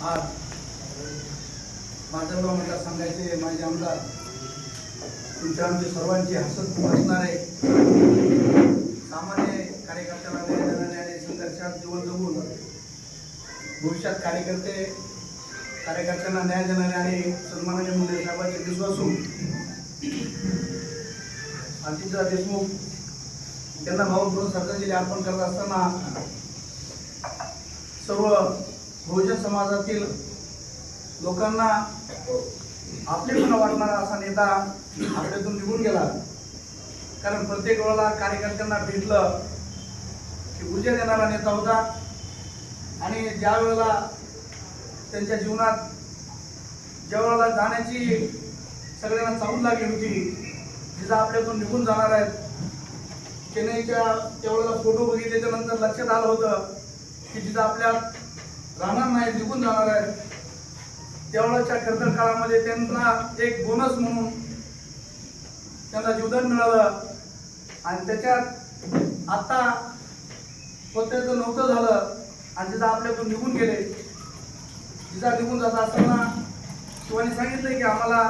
आज माधवराव मतदारसंघाचे माझे आमदार तुमच्या आमचे सर्वांची हसत असणारे सामान्य कार्यकर्त्याला न्याय देणारे आणि संघर्षात जीवन जगून भविष्यात कार्यकर्ते कार्यकर्त्यांना न्याय देणारे आणि सन्मानाने मुले साहेबांचे विश्वासू आदित्य देशमुख त्यांना भावपूर्ण श्रद्धांजली अर्पण करत असताना सर्व बहुजन समाजातील लोकांना आपले पण वाटणारा असा नेता आपल्यातून निघून गेला. कारण प्रत्येक वेळेला कार्यकर्त्यांना भेटलं की ऊर्जा देणारा नेता होता. आणि ज्या वेळेला त्यांच्या जीवनात ज्या वेळेला जाण्याची सगळ्यांना चाहूल लागली होती जिथं आपल्यातून निघून जाणार आहेत चेन्नईच्या त्यावेळेला फोटो बघितल्याच्या नंतर लक्षात आलं होतं की जिथं आपल्या राहणार नाही निघून जाणार आहेत. त्यावेळेच्या कर्तन काळामध्ये त्यांना एक बोनस म्हणून त्यांना जीवदान मिळालं. आणि त्याच्यात आता कोणत्याचं नव्हतं झालं आणि तिथं आपल्यातून निघून गेले. जिथं निघून जात असताना शिवानी सांगितलं की आम्हाला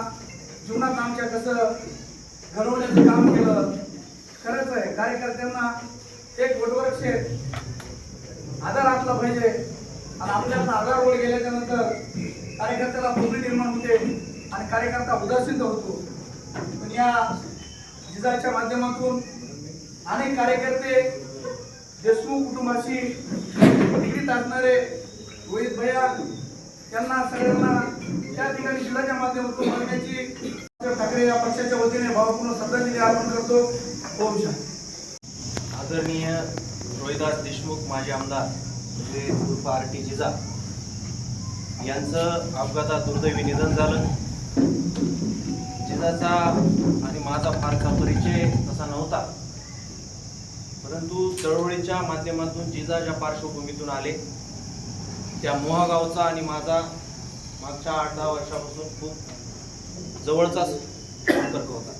जीवनात आमच्या कसं घडवण्याचं काम केलं. खरंच आहे कार्यकर्त्यांना एक वटवृक्ष आधार असला पाहिजे. आणि आपल्याला आधारवर गेल्याच्यानंतर कार्यकर्त्याला भूमी निर्माण होते आणि कार्यकर्ता उदासीन होतो. पण या जिजाच्या माध्यमातून अनेक कार्यकर्ते देशमुख कुटुंबाशी निगडीत असणारे रोहित भैया त्यांना सगळ्यांना त्या ठिकाणी जिल्ह्याच्या माध्यमातून मागण्याची ठाकरे या पक्षाच्या वतीने भावपूर्ण श्रद्धांजली अर्पण करतो. ओम शांती. आदरणीय रोहिदास देशमुख माजी आमदार. म्हणजे उर्फ आर टी जिजा यांचं अपघातात दुर्दैवी निधन झालं. जिजाचा आणि माझा फारसा परिचय तसा नव्हता. परंतु चळवळीच्या माध्यमातून जिजाच्या पार्श्वभूमीतून आले त्या मोहागावचा आणि माझा मागच्या आठ दहा वर्षापासून खूप जवळचा संपर्क होता.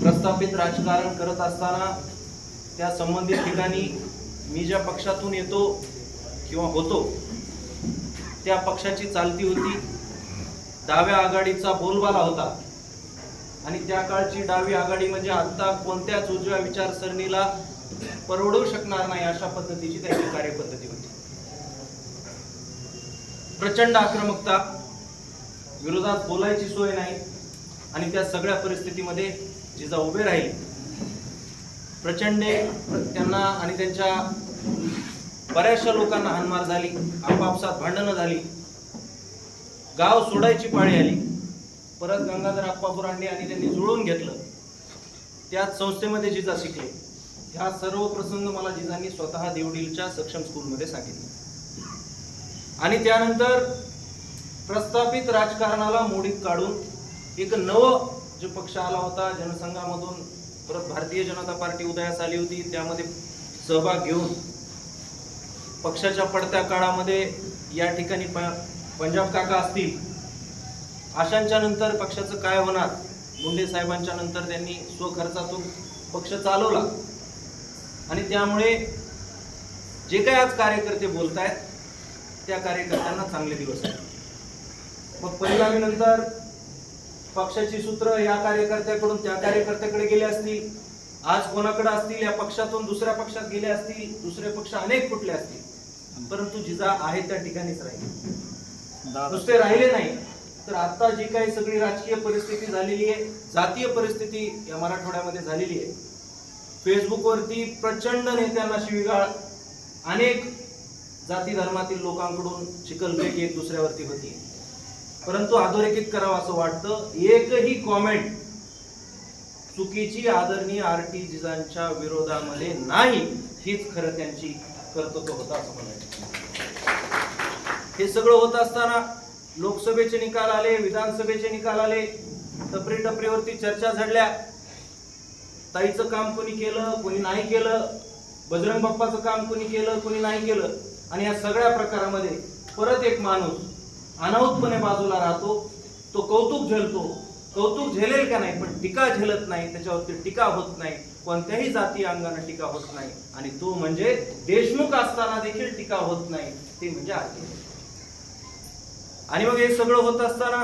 प्रस्थापित राजकारण करत असताना त्या संबंधित ठिकाणी मी ज्या पक्षातून येतो किंवा होतो त्या पक्षाची चालती होती. डाव्या आघाडीचा बोलबाला होता. आणि त्या काळची डावी आघाडी म्हणजे आता कोणत्याच उजव्या विचारसरणीला परवडू शकणार नाही अशा पद्धतीची त्यांची कार्यपद्धती होती. प्रचंड आक्रमकता विरोधात बोलायची सोय नाही. आणि त्या सगळ्या परिस्थितीमध्ये जिजा उभे राहिले प्रचंड त्यांना आणि त्यांच्या बऱ्याचशा लोकांना हानमार झाली आपापसात भांडणं झाली. गाव सोडायची पाळी आली. परत गंगाधर आप्पा बुरांडे आणि त्यांनी जुळून घेतलं. त्याच संस्थेमध्ये जिजा शिकले. ह्या सर्व प्रसंग मला जिजांनी स्वतः देवडीलच्या सक्षम स्कूलमध्ये सांगितले. आणि त्यानंतर प्रस्थापित राजकारणाला मोडीत काढून एक नव जो पक्ष आला होता जनसंघामधून परत भारतीय जनता पार्टी उदयास आली होती. त्यामध्ये सहभाग घेऊन पक्षाच्या पडत्या काळामध्ये या ठिकाणी प- पंजाब काका असतील आशांच्या नंतर पक्षाचं काय होणार? मुंडे साहेबांच्या नंतर त्यांनी स्वखर्चातून पक्ष चालवला. आणि त्यामुळे जे काही आज कार्यकर्ते बोलतायत त्या कार्यकर्त्यांना चांगले दिवस आहेत. मग परिणामीनंतर पक्षाची सूत्र या कार्यकर्त्याकडून त्या कार्यकर्त्याकडे गेले असतील. आज कोणाकडे असतील? या पक्षातून दुसऱ्या पक्षात गेले असतील? दुसरे पक्ष अनेक कुठले असतील. परंतु जिजा आहे त्या ठिकाणीच राहील. नुसते राहिले नाही. तर आता जी काही सगळी राजकीय परिस्थिती झालेली आहे जातीय परिस्थिती या मराठवाड्यामध्ये झालेली आहे. फेसबुकवरती प्रचंड नेत्यांना शिवीगाळ. अनेक जाती धर्मातील लोकांकडून चिकलफेक एक दुसऱ्यावरती होती परंतु अधोरेखित करावं असं वाटतं. एकही कॉमेंट चुकीची आदरणीय आर टी जिजांच्या विरोधामध्ये नाही हीच खरं त्यांची कर्तव्य होतं असं म्हणायचं हे सगळं होत असताना लोकसभेचे निकाल आले विधानसभेचे निकाल आले टपरी टपरीवरती चर्चा झडल्या. ताईचं काम कोणी केलं कोणी नाही केलं बजरंग बाप्पाचं काम कोणी केलं कोणी नाही केलं. आणि या सगळ्या प्रकारामध्ये परत एक माणूस अनाहूतपणे बाजूला राहतो तो कौतुक झेलतो. कौतुक झेलेल का नाही? पण टीका झेलत नाही त्याच्यावरती टीका होत नाही. कोणत्याही जाती अंगाने टीका होत नाही. आणि तो म्हणजे देशमुख असताना देखील टीका होत नाही. ते म्हणजे आणि मग हे सगळं होत असताना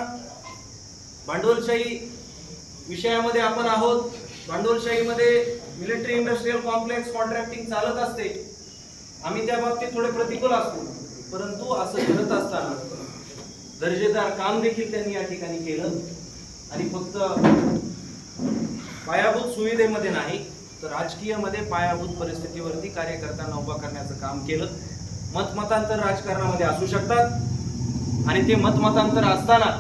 भांडवलशाही विषयामध्ये आपण आहोत. भांडवलशाहीमध्ये मिलिटरी इंडस्ट्रीयल कॉम्प्लेक्स कॉन्ट्रॅक्टिंग चालत असते. आम्ही त्या बाबतीत थोडे प्रतिकूल असतो. परंतु असं घडत असताना दर्जेदार काम देखील त्यांनी या ठिकाणी केलं. आणि फक्त पायाभूत सुविधेमध्ये नाही तर राजकीयमध्ये पायाभूत परिस्थितीवरती कार्यकर्त्यांना उभा करण्याचं काम केलं. मतमतांतर राजकारणामध्ये असू शकतात. आणि ते मतमतांतर असताना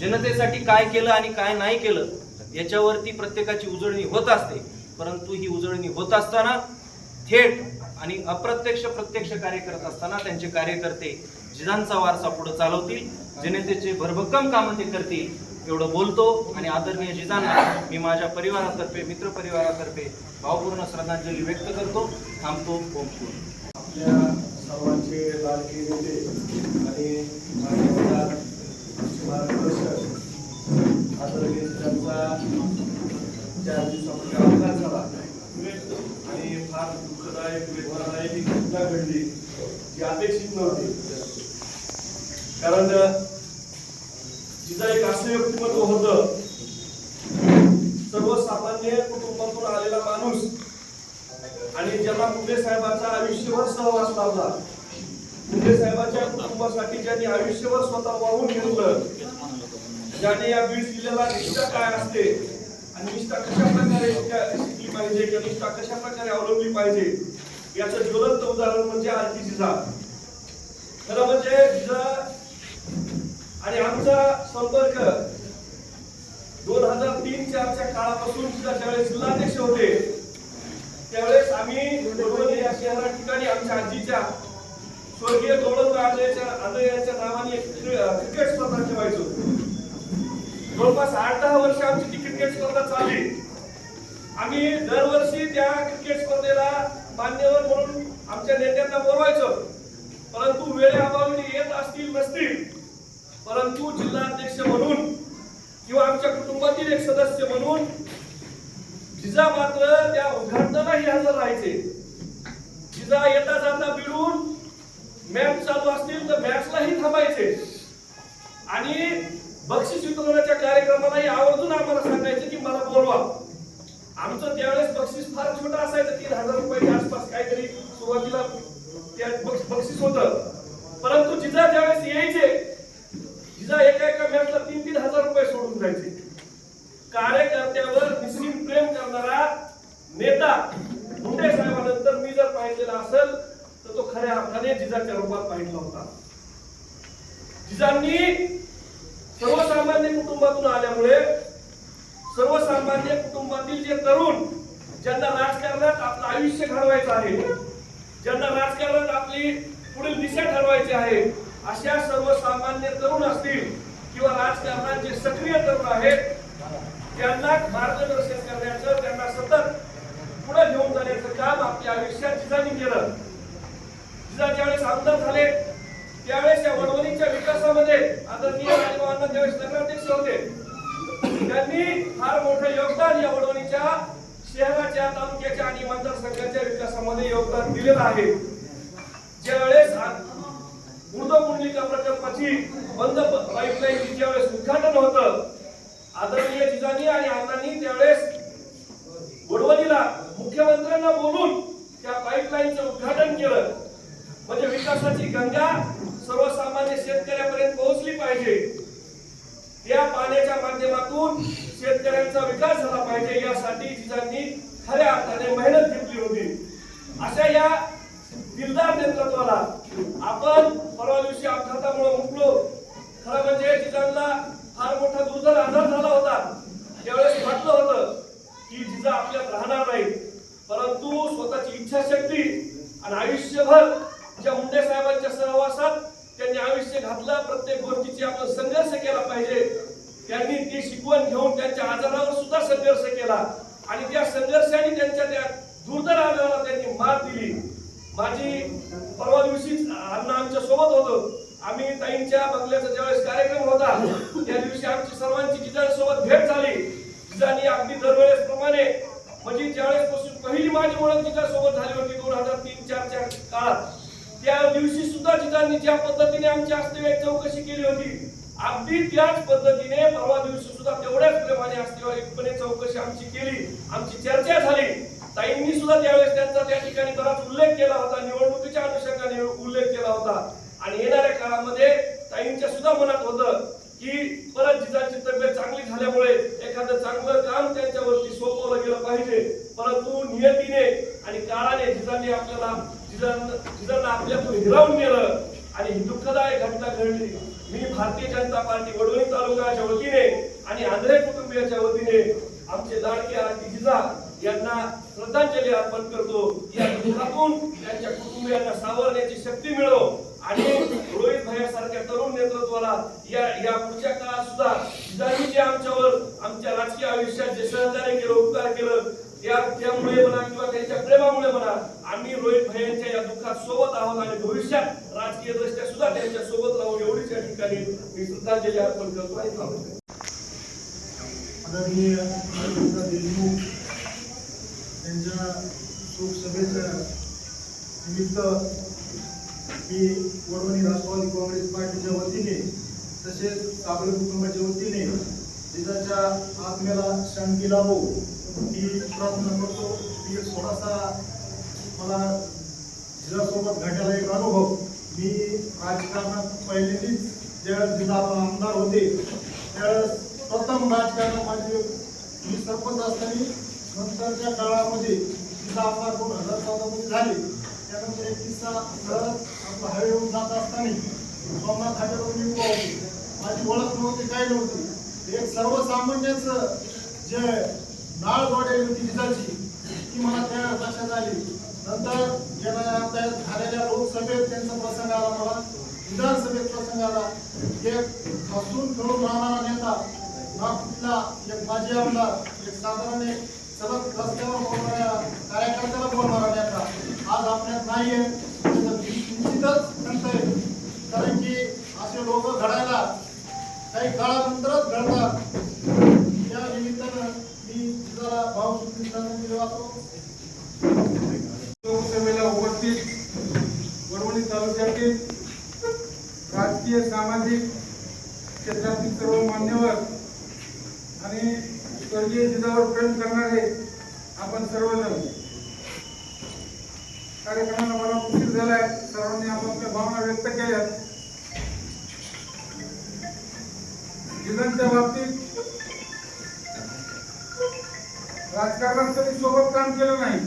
जनतेसाठी काय केलं आणि काय नाही केलं याच्यावरती प्रत्येकाची उजळणी होत असते. परंतु ही उजळणी होत असताना थेट आणि अप्रत्यक्ष प्रत्यक्ष कार्य करत असताना त्यांचे कार्यकर्ते जिजांचा वारसा पुढे चालवतील जनतेचे भरभक्कम कामं ते करतील एवढं बोलतो आणि आदरणीय जिजांना मी माझ्या परिवारातर्फे मित्र परिवारातर्फे भावपूर्ण श्रद्धांजली व्यक्त करतो. थांबतो. ओम आपल्या सर्वांचे लाडके नेते आणि मार्गदर्शक आदरणीय त्यांचा चार दिवसामध्ये अपघात झाला. आणि फार दुःखदायक वेदनादायक घटना घडली जी अपेक्षित नव्हती. कारण तिचं एक असं व्यक्तिमत्व होत सर्वसामान्य कुटुंबातून आलेला माणूस आणि ज्यांना मुंडे साहेबांचा आयुष्यभर सहवास लावला मुंडे साहेबांच्या कुटुंबासाठी ज्यांनी आयुष्यभर स्वतः वाहून घेतलं ज्याने या बीड जिल्ह्याला निष्ठा काय असते आणि निष्ठा कशा प्रकारे शिकली पाहिजे किंवा निष्ठा कशा प्रकारे अवलंबली पाहिजे याचं ज्वलंत उदाहरण म्हणजे आरती जिजा खरं म्हणजे जिजा आणि आमचा संपर्क दोन हजार तीन चारच्या काळापासून सुद्धा ज्यावेळेस जिल्हाध्यक्ष होते त्यावेळेस आम्ही या शहरा ठिकाणी आमच्या आजीच्या स्वर्गीय गौरव आंधळेच्या आंधळे यांच्या नावाने क्रिकेट स्पर्धा ठेवायचो. जवळपास आठ दहा वर्ष आमची ती क्रिकेट स्पर्धा चालली. आम्ही दरवर्षी त्या क्रिकेट स्पर्धेला मान्यवर म्हणून आमच्या नेत्यांना बोलवायचो. परंतु वेळेअभावी ते येत असतील नसतील परंतु जिल्हाध्यक्ष म्हणून किंवा आमच्या कुटुंबातील एक सदस्य म्हणून जिजा मात्र त्या उद्घाटनालाही हजर राहायचे. जिजा येता जाता बिडून मॅच चालू असतील तर मॅचलाही थांबायचे. आणि बक्षीस वितरणाच्या कार्यक्रमालाही आवर्जून आम्हाला सांगायचे की मला बोलवा. आमचं त्यावेळेस बक्षीस फार छोटं असायचं तीन हजार रुपयाच्या आसपास काहीतरी सुरुवातीला त्या बक्षीस होतं. परंतु जिजा ज्यावेळेस यायचे जिजा एका एका मॅचला तीन तीन हजार रुपये सोडून जायचे कार्यकर्त्यावर निश्चित प्रेम करणारा नेता मुंडे साहेबांनंतर मी जर पाहिलेला असेल तर तो खऱ्या अर्थाने जिजाच्या रूपात पाहिला होता जिजांनी सर्वसामान्य कुटुंबातून आल्यामुळे सर्वसामान्य कुटुंबातील जे तरुण ज्यांना राजकारणात आपलं आयुष्य घडवायचं आहे ज्यांना राजकारणात आपली पुढील दिशा ठरवायची आहे अशा सर्वसामान्य तरुण असतील किंवा राजकारणात जे सक्रिय तरुण आहेत त्यांना मार्गदर्शन करण्याचं त्यांना सतत पुढे घेऊन जाण्याचं काम आपल्या आयुष्यात जिजानी केलं. जिजा ज्यावेळेस आमदार झाले त्यावेळेस या वडवणीच्या विकासामध्ये आदरणीय राजभवांना ज्यावेळेस नगराध्यक्ष होते त्यांनी फार मोठं योगदान या वडवणीच्या शहराच्या तालुक्याच्या आणि मतदारसंघाच्या विकासामध्ये योगदान दिलेलं आहे. ज्यावेळेस मुर्दपुंडलिका प्रकल्पाची बंद पाईपलाईन ज्यावेळेस उद्घाटन होतं आदरणीय जिजानी आणि अण्णांनी त्यावेळेस वडवणीला मुख्यमंत्र्यांना बोलून त्या पाईपलाईनचं उद्घाटन केलं. म्हणजे विकासाची गंगा सर्वसामान्य शेतकऱ्यापर्यंत पोहोचली पाहिजे. या पाण्याच्या माध्यमातून शेतकऱ्यांचा विकास झाला पाहिजे यासाठी जिजांनी खऱ्या अर्थाने मेहनत घेतली होती. अशा या दिलदार नेतृत्वाला आपण परवा दिवशी अपघातामुळे मुकलो खरं म्हणजे जिजांना फार मोठा दुर्धर आजार झाला होता. त्यावेळेस वाटलं होतं की जिजा आपल्यात राहणार नाही. परंतु स्वतःची इच्छाशक्ती आणि आयुष्यभर ज्या मुंडे साहेबांच्या सहवासात त्यांनी आयुष्य घातलं प्रत्येक गोष्टीची आपण संघर्ष केला पाहिजे. त्यांनी ती शिकवण घेऊन त्यांच्या आजारावर सुद्धा संघर्ष केला. आणि त्या संघर्षाने त्यांच्या त्या दुर्धर आजाराला त्यांनी मात दिली. माझी परवा दिवशीच अण्णा आमच्यासोबत होतो. आम्ही ताईंच्या बंगल्याचा ज्यावेळेस कार्यक्रम होता त्या दिवशी आमची सर्वांची जिजांसोबत भेट झाली जिजांनी अगदी दरवेळेस प्रमाणे म्हणजे माझी ओळख जिजासोबत झाली होती दोन हजार तीन चारच्या काळात त्या दिवशी सुद्धा जिजांनी ज्या पद्धतीने आमची वास्तविक चौकशी केली होती अगदी त्याच पद्धतीने परवा दिवशी सुद्धा तेवढ्याच प्रेमाने वास्तविकपणे चौकशी आमची केली. आमची चर्चा झाली. ताईंनी सुद्धा त्यावेळेस त्यांचा त्या ठिकाणी बराच उल्लेख केला होता निवडणुकीच्या अनुषंगाने उल्लेख केला होता. आणि येणाऱ्या काळामध्ये ताईंच्या सुद्धा मनात होतं की परत जिजाची तब्येत चांगली झाल्यामुळे एखादं चांगलं काम त्यांच्यावरती सोपवलं गेलं पाहिजे. परंतु नियतीने आणि काळाने जिजांनी आपल्याला जिजांना जिजांना आपल्यातून हिरावून नेलं. आणि ही दुःखदायक घटना घडली. मी भारतीय जनता पार्टी वडोली तालुक्याच्या वतीने आणि आंध्रे कुटुंबियाच्या वतीने आमचे लाडके आरती जिजा यांना श्रद्धांजली अर्पण करतो. या दुःखातून त्यांच्या कुटुंबियांना सावरण्याची शक्ती मिळो. आणि रोहित भैयासारख्या तरुण नेतृत्वाला या या पुढच्या काळात सुद्धा जिजांनी जे आमच्यावर आमच्या राजकीय आयुष्यात जे सहकार्य केलं उपकार केलं त्या त्यामुळे म्हणा किंवा त्यांच्या प्रेमामुळे म्हणा आम्ही रोहित भयांच्या या दुःखात सोबत आहोत आणि भविष्यात राजकीय दृष्ट्या सुद्धा त्यांच्यासोबत राहू एवढीच या ठिकाणी मी श्रद्धांजली अर्पण करतो आणि थांबतो. आदरणीय देशमुख यांच्या लोकसभेच्या निमित्त मी वडवणी राष्ट्रवादी काँग्रेस पार्टीच्या वतीने तसेच साबळे कुटुंबाच्या वतीने जिजाच्या आत्म्याला शांती लाभो ही प्रार्थना करतो. की थोडासा मला जिजासोबत घडलेला एक अनुभव. मी राजकारणात पहिल्यांदाच ज्यावेळेस जिल्हा आमदार होते त्यावेळेस प्रथम राजकारणामध्ये म्हणजे मी सरपंच असताना नंतरच्या काळामध्ये जिल्हा आमदार दोन हजार चौदामध्ये झाले. त्यानंतर एक किस्सा सहज आपला हायवेवरून जात असताना सोमनाथ हाटेवर मी उभा होते माझी ओळख नव्हती काय नव्हती. एक सर्वसामान्याचं जे नाळ जोडेल होती जिजाची ती मला त्या लक्षात आली. नंतर गेल्या झालेल्या लोकसभेत त्यांचा प्रसंग आला मला विधानसभेत प्रसंग आला. एक हसून खेळून राहणारा नेता नागपूरला एक माजी आमदार एक साधारण एक सलग रस्त्यावर बोलणाऱ्या कार्यकर्त्याला बोलणारा नेता आज आपल्यात नाही आहे निश्चितच खंत कारण की असे लोक घडायला काही काळानंतरच घडतात. त्या निमित्तानं मी जरा भाव श्रद्धांजली वाचतो तालुक्यातील राजकीय सामाजिक क्षेत्रातील सर्व मान्यवर आणि स्वर्गीय जिजावर प्रेम करणारे आपण सर्वजण. कार्यक्रमाला मला उशीर झालाय. सर्वांनी आपापल्या भावना व्यक्त केल्या जिल्ह्यांच्या बाबतीत राजकारणात कधी सोबत काम केलं नाही.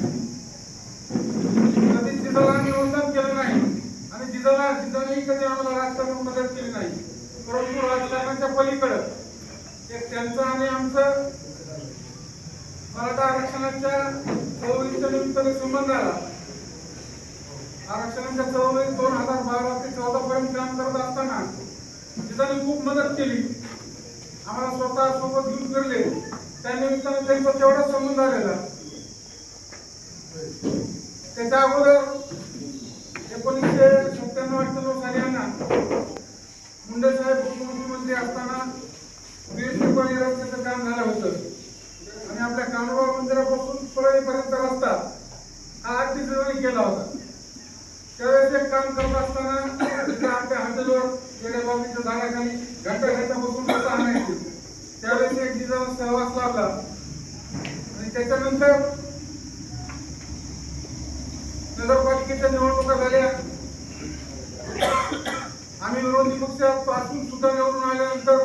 कधी जिजाला आम्ही वंदन केलं नाही आणि जिजाला जिजानेही कधी आम्हाला राजकारणात मदत केली नाही. परंतु राजकारणाच्या पलीकडं एक त्यांचं आणि आमचं मराठा आरक्षणाच्या चळवळीच्या निमित्ताने संबंध आला. आरक्षणाच्या चळवळीत दोन हजार बारा ते चौदा पर्यंत काम करत असताना जिजाने खूप मदत केली. आम्हाला स्वतः सोबत घेऊन फिरले. त्या निमित्ताने त्यांचा तेवढा संबंध आलेला. त्याच्या अगोदर एकोणीसशे सत्त्याण्णव सगळ्यांना मुंडे साहेब उपमुख्यमंत्री असताना बीएसपी पाणी रस्त्याचं काम झालं होतं. आणि आपल्या कानोबा मंदिरापासून परळीपर्यंत रस्ता हा आठ दिवसांनी केला होता त्यावेळेस एक काम करत असताना तिथे आपल्या हॉटेलवर वेड्या बाबीच्या झाडाखाली घंटा घंटा बसून रस्ता आणायची. त्यावेळेस एक दिवस सहवास लाभला. आणि त्याच्यानंतर नगरपालिकेच्या निवडणुका झाल्या. आम्ही विरोधी पक्षापासून सुद्धा निवडून आल्यानंतर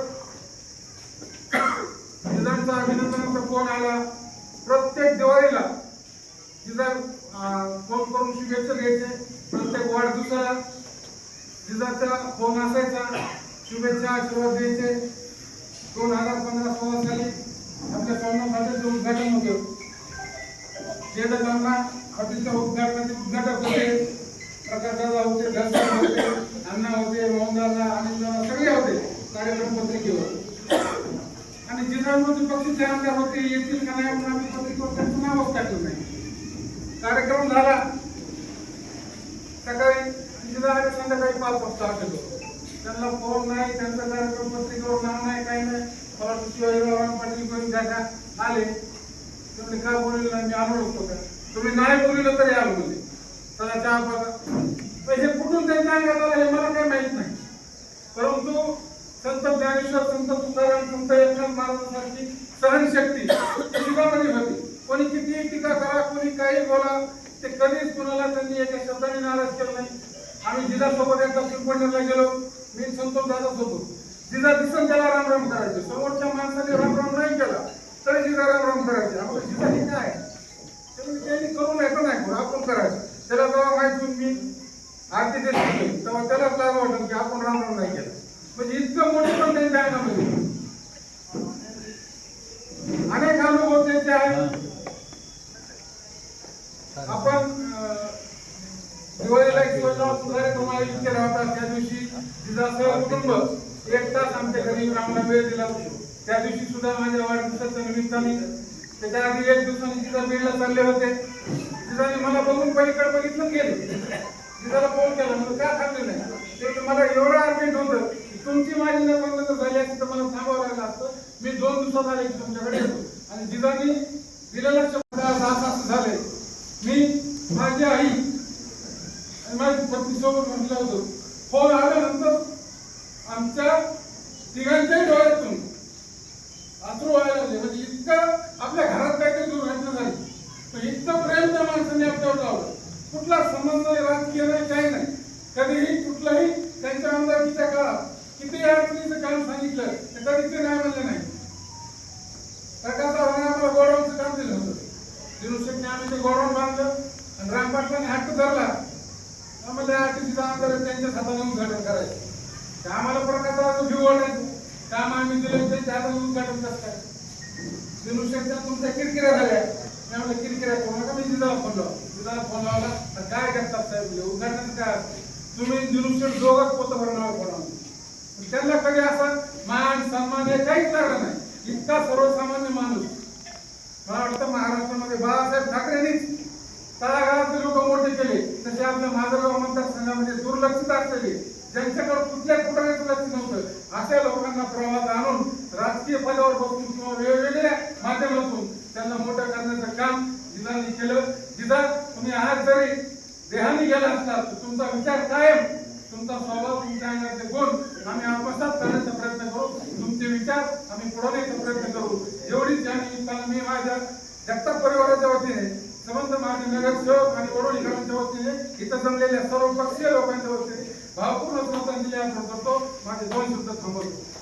जिजांचा अभिनंदनाचा फोन आला. प्रत्येक दिवाळीला जिजा फोन करून शुभेच्छा घ्यायचे प्रत्येक वाढदिवसाला जिजाचा फोन असायचा. शुभेच्छा आशीर्वाद द्यायचे. दोन हजार पंधरा सोळा साली आपल्या सोमनाथ हॉटेलचं उद्घाटन होतं जयदत्तांना हॉटेलच्या उद्घाटनाचे उद्घाटक होते. प्रकाशदादा होते दर्शन होते अण्णा होते मोहनदादा आनंददादा सगळे होते कार्यक्रम पत्रिकेवर आणि जिल्ह्यांमध्ये पक्षाचे आमदार होते येतील का नाही म्हणून आम्ही पत्रिकेवर त्यांचं नावच टाकलं नाही. कार्यक्रम झाला. सकाळी जिल्हा आणि संध्याकाळी पाच वाजता आठवतो त्यांना फोन नाही त्यांचा कार्यक्रम पत्रिकेवर नाव नाही काही नाही. मला शिवाजीराव पाटील करून त्या आले. तुम्ही काय बोलले नाही मी आलो नसतो का? तुम्ही नाही बोललं तरी आलो बोलले चला चहा पाजा हे कुठून त्यांच्या अंगात आलं हे मला काही माहीत नाही. परंतु संत ज्ञानेश्वर संत तुकाराम संत यशवंत महाराजांसारखी सहनशक्ती जीवामध्ये होती. कोणी कितीही टीका करा कोणी काही बोला ते कधीच कुणाला त्यांनी एका शब्दाने नाराज केलं नाही. आम्ही जिजासोबत एकदा पिंपणला गेलो. मी संतोष दादाच होतो जिजा दिसन त्याला राम राम करायचे. समोरच्या माणसाने राम राम नाही केला तरी जिजा राम राम करायचे. आपण जिजा हे काय? त्यामुळे त्यांनी नये पण नाही आपण करायचं. त्याला जेव्हा माहिती मी आरती देत तेव्हा त्यालाच लागू वाटत की आपण राम राम नाही केलं. म्हणजे इतकं मोठं पण त्यांच्या अंगामध्ये अनेक अनुभव त्यांचे आहेत आपण दिवाळीला एक कार्यक्रम आयोजित केला होता. त्या दिवशी तिचा सर्व कुटुंब एक तास आमच्या घरी आम्हाला वेळ दिला त्या दिवशी सुद्धा माझ्या वाढदिवसाच्या निमित्ताने त्याच्या आधी एक दिवसाने तिचा बीडला चालले होते. तिथाने मला बघून पलीकडे बघितलं गेले तिथाला फोन केला. म्हणजे का थांबले नाही? ते मला एवढं अर्जंट होतं. तुमची माझी न झाली असती तर मला थांबावं लागलं असतं. मी दोन दिवसात आले तुमच्याकडे येतो. आणि जिजानी दिलेल्या शब्द असं तास झाले मी माझी आई आणि माझी पत्नी सोबत म्हटलं होतं फोन आलं आमच्या तिघांच्याही डोळ्यातून अश्रू व्हायला लागले म्हणजे इतकं आपल्या घरात काहीतरी दुर्घटना झाली पण इतकं प्रेम त्या माणसाने आपल्यावर लावलं कुठला संबंध नाही राजकीय नाही काही नाही कधीही कुठलाही त्यांच्या आमदारकीच्या काळात किती अडचणीचं काम सांगितलं तर कधी ते नाही म्हणले नाही प्रकाश रावाने आम्हाला गोडाऊनचं काम दिलं होतं दिनू शेट्टी आम्ही ते गोडाऊन बांधलं आणि रामपाटलाने हक्क धरला आम्हाला आरटीसीचा हाताने उद्घाटन करायचं. आम्हाला काम आम्ही दिलं त्यांच्या हाताने उद्घाटन काय तुमच्या किरकिऱ्या झाल्या. मी किरकिऱ्या करू नका मी जिजाला फोन लावला. जिजाला फोन लावला तर काय करतात साहेब उद्घाटन काय असतं? तुम्ही दिनू शेट दोघात भरणार कोणाला त्यांना कधी असं मान सन्मान हे काहीच लागलं नाही. इतका सर्वसामान्य माणूस. मला वाटतं महाराष्ट्रामध्ये बाळासाहेब ठाकरेंनीच तळागाळातले लोक मोठे केले तसे आपल्या माजलगाव मतदारसंघामध्ये दुर्लक्षित असलेले ज्यांच्याकडे कुठल्या कुठल्याच लक्ष नव्हतं अशा लोकांना प्रवाहात आणून राजकीय पदावर बसून किंवा वेगवेगळ्या माध्यमातून त्यांना मोठं करण्याचं काम जिजांनी केलं. जिजा तुम्ही आज जरी देहानी गेला असला तर तुमचा विचार कायम तुमचा स्वभाव तुमच्या अंगातले गुण आम्ही आत्मसात करण्याचा प्रयत्न करू तुमचे विचार आम्ही पुढवण्याचा प्रयत्न करू एवढीच या निमित्तानं मी माझ्या जगताप परिवाराच्या वतीने संबंध माझे नगरसेवक आणि वडोलीकरांच्या वतीने इथं जमलेल्या लोकांच्या वरती भावपूर्ण श्रद्धांजली अर्पण करतो माझे दोन शब्द थांबवतो.